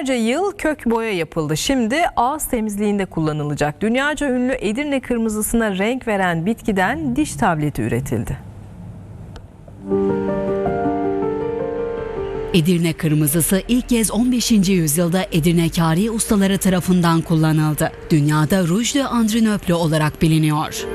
Dünyaca yıl kök boya yapıldı. Şimdi ağız temizliğinde kullanılacak. Dünyaca ünlü Edirne kırmızısına renk veren bitkiden diş tableti üretildi. Edirne kırmızısı ilk kez 15. yüzyılda Edirne kari ustaları tarafından kullanıldı. Dünyada Rouge de Andrinople olarak biliniyor.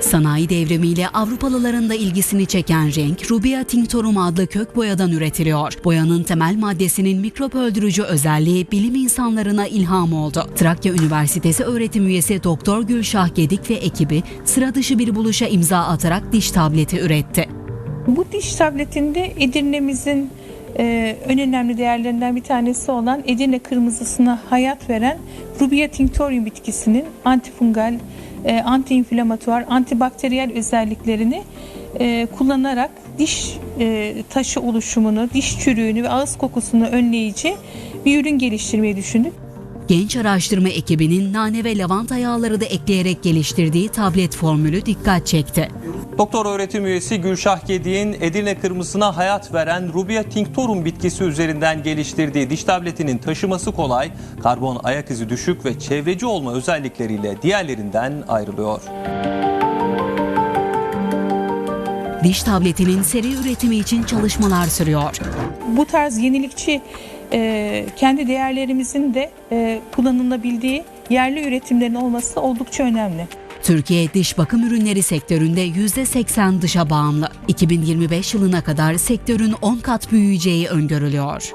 Sanayi devrimiyle Avrupalıların da ilgisini çeken renk Rubia tinctorum adlı kök boyadan üretiliyor. Boyanın temel maddesinin mikrop öldürücü özelliği bilim insanlarına ilham oldu. Trakya Üniversitesi öğretim üyesi Doktor Gülşah Gedik ve ekibi sıra dışı bir buluşa imza atarak diş tableti üretti. Bu diş tabletinde Edirne'mizin e, en önemli değerlerinden bir tanesi olan Edirne kırmızısına hayat veren Rubia tinctorium bitkisinin antifungal, e, antiinflamatuar, antibakteriyel özelliklerini e, kullanarak diş e, taşı oluşumunu, diş çürüğünü ve ağız kokusunu önleyici bir ürün geliştirmeyi düşündük. Genç araştırma ekibinin nane ve lavanta yağları da ekleyerek geliştirdiği tablet formülü dikkat çekti. Doktor öğretim üyesi Gülşah Gedik'in Edirne kırmızısına hayat veren Rubia tinctorum bitkisi üzerinden geliştirdiği diş tabletinin taşıması kolay, karbon ayak izi düşük ve çevreci olma özellikleriyle diğerlerinden ayrılıyor. Diş tabletinin seri üretimi için çalışmalar sürüyor. Bu tarz yenilikçi e, kendi değerlerimizin de e, kullanılabildiği yerli üretimlerin olması oldukça önemli. Türkiye diş bakım ürünleri sektöründe %80 dışa bağımlı. 2025 yılına kadar sektörün 10 kat büyüyeceği öngörülüyor.